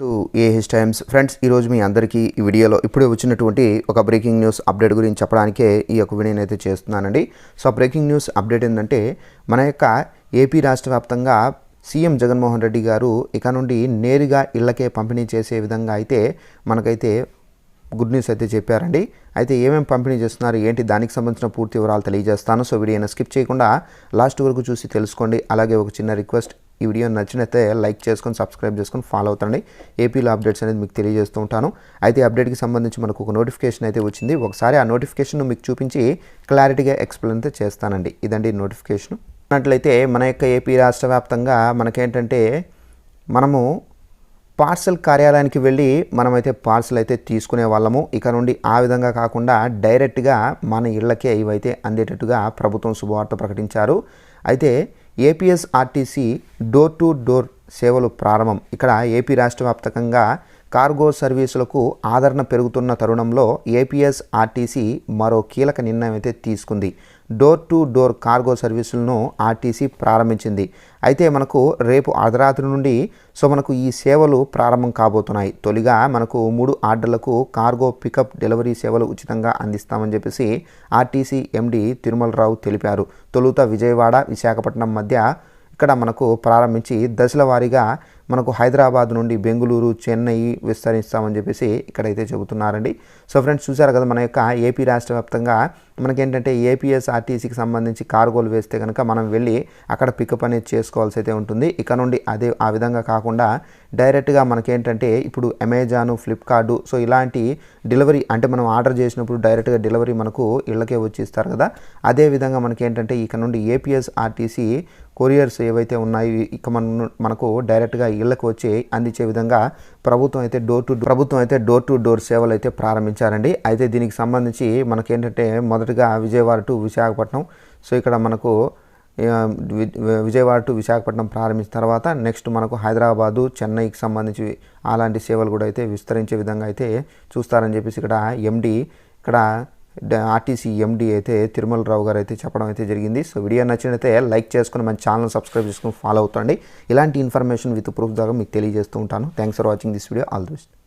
To AH times. Friends ఈరోజు మీ అందరికీ ఈ వీడియోలో ఇప్పుడే వచ్చినటువంటి ఒక బ్రేకింగ్ న్యూస్ అప్డేట్ గురించి చెప్పడానికే ఈ యొక్క వీడియోని అయితే చేస్తున్నానండి. సో బ్రేకింగ్ న్యూస్ అప్డేట్ ఏంటంటే మన యొక్క ఏపీ రాష్ట్ర వ్యాప్తంగా సీఎం జగన్మోహన్ రెడ్డి గారు ఇక నుండి నేరుగా ఇళ్ళకే పంపిణీ చేసే విధంగా అయితే మనకైతే గుడ్ న్యూస్ అయితే చెప్పారండి. అయితే ఏమేమి పంపిణీ చేస్తున్నారు ఏంటి దానికి సంబంధించిన పూర్తి వివరాలు తెలియజేస్తాను. సో వీడియోని స్కిప్ చేయకుండా లాస్ట్ వరకు చూసి తెలుసుకోండి. అలాగే ఒక చిన్న రిక్వెస్ట్ ఈ వీడియో నచ్చినైతే లైక్ చేసుకొని సబ్స్క్రైబ్ చేసుకొని ఫాలో అవుతండి ఏపీలో అప్డేట్స్ అనేది మీకు తెలియజేస్తూ ఉంటాను. అయితే అప్డేట్కి సంబంధించి మనకు ఒక నోటిఫికేషన్ అయితే వచ్చింది. ఒకసారి ఆ నోటిఫికేషన్ మీకు చూపించి క్లారిటీగా ఎక్స్ప్లెయిన్ అయితే చేస్తానండి. ఇదండి నోటిఫికేషన్ అన్నట్లయితే మన యొక్క ఏపీ రాష్ట్ర వ్యాప్తంగా మనకేంటంటే మనము పార్సల్ కార్యాలయానికి వెళ్ళి మనమైతే పార్సల్ అయితే తీసుకునే వాళ్ళము. ఇక నుండి ఆ విధంగా కాకుండా డైరెక్ట్గా మన ఇళ్ళకే ఇవైతే అందేటట్టుగా ప్రభుత్వం శుభవార్త ప్రకటించారు. అయితే APS RTC door to door సేవలు ప్రారంభం. ఇక్కడ ఏపీ రాష్ట్ర వ్యాప్తంగా కార్గో సర్వీసులకు ఆదరణ పెరుగుతున్న తరుణంలో ఏపీఎస్ ఆర్టీసీ మరో కీలక నిర్ణయం అయితే తీసుకుంది. డోర్ టు డోర్ కార్గో సర్వీసులను ఆర్టీసీ ప్రారంభించింది. అయితే మనకు రేపు అర్ధరాత్రి నుండి సో మనకు ఈ సేవలు ప్రారంభం కాబోతున్నాయి. తొలిగా మనకు మూడు ఆర్డర్లకు కార్గో పికప్ డెలివరీ సేవలు ఉచితంగా అందిస్తామని చెప్పేసి ఆర్టీసీ ఎండి తిరుమలరావు తెలిపారు. తొలుత విజయవాడ విశాఖపట్నం మధ్య ఇక్కడ మనకు ప్రారంభించి దశల వారీగా మనకు హైదరాబాద్ నుండి బెంగళూరు చెన్నై విస్తరిస్తామని చెప్పేసి ఇక్కడైతే చెబుతున్నారండి. సో ఫ్రెండ్స్ చూసారు కదా మన యొక్క ఏపీ రాష్ట్ర వ్యాప్తంగా మనకేంటంటే ఏపీఎస్ఆర్టీసీకి సంబంధించి కార్గోలు వేస్తే కనుక మనం వెళ్ళి అక్కడ పికప్ అనేది చేసుకోవాల్సి అయితే ఉంటుంది. ఇక నుండి అదే ఆ విధంగా కాకుండా డైరెక్ట్గా మనకేంటంటే ఇప్పుడు అమెజాన్ ఫ్లిప్కార్ట్ సో ఇలాంటి డెలివరీ అంటే మనం ఆర్డర్ చేసినప్పుడు డైరెక్ట్గా డెలివరీ మనకు ఇళ్ళకే వచ్చి ఇస్తారు కదా. అదే విధంగా మనకేంటంటే ఇక నుండి ఏపీఎస్ఆర్టీసీ కొరియర్స్ ఏవైతే ఉన్నాయో ఇక మన మనకు డైరెక్ట్గా ఇళ్ళకు వచ్చి అందించే విధంగా ప్రభుత్వం అయితే డోర్ టు ప్రభుత్వం అయితే డోర్ టు డోర్ సేవలు అయితే ప్రారంభించారండి. అయితే దీనికి సంబంధించి మనకేంటంటే మొదటగా విజయవాడ టు విశాఖపట్నం. సో ఇక్కడ మనకు విజయవాడ టు విశాఖపట్నం ప్రారంభించిన తర్వాత నెక్స్ట్ మనకు హైదరాబాదు చెన్నైకి సంబంధించి అలాంటి సేవలు కూడా అయితే విస్తరించే విధంగా అయితే చూస్తారని చెప్పేసి ఇక్కడ ఎండి ఇక్కడ ఆర్టీసీ ఎండి అయితే తిరుమల రావు గారు అయితే చెప్పడం అయితే జరిగింది. సో వీడియో నచ్చినైతే లైక్ చేసుకుని మన ఛానల్ సబ్స్క్రైబ్ చేసుకుని ఫాలో అవుతండి. ఇలాంటి ఇన్ఫర్మేషన్ విత్ ప్రూఫ్ ద్వారా మీకు తెలియజేస్తూ ఉంటాను. Thanks for watching this video all the best